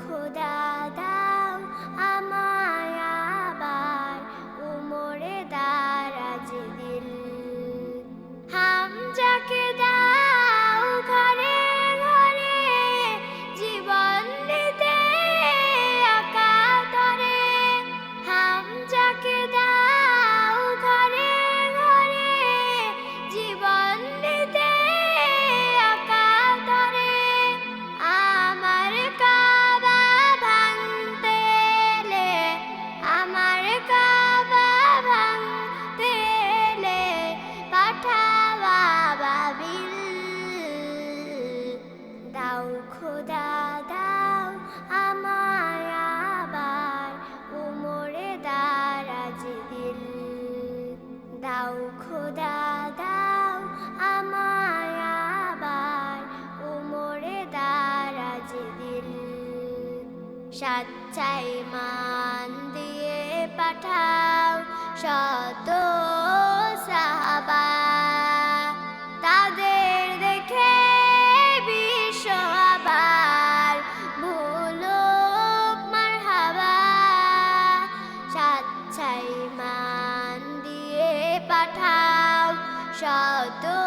খোদা দা দাও খোদা দাও আমায় আবার উমরে দারাজ দিল। সাচ্চাই মান দিয়ে পাঠাও শত শত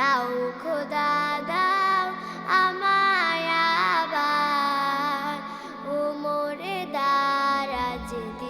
দাও খোদা দাও আমায় আবার। ও মোরে দারাজ দি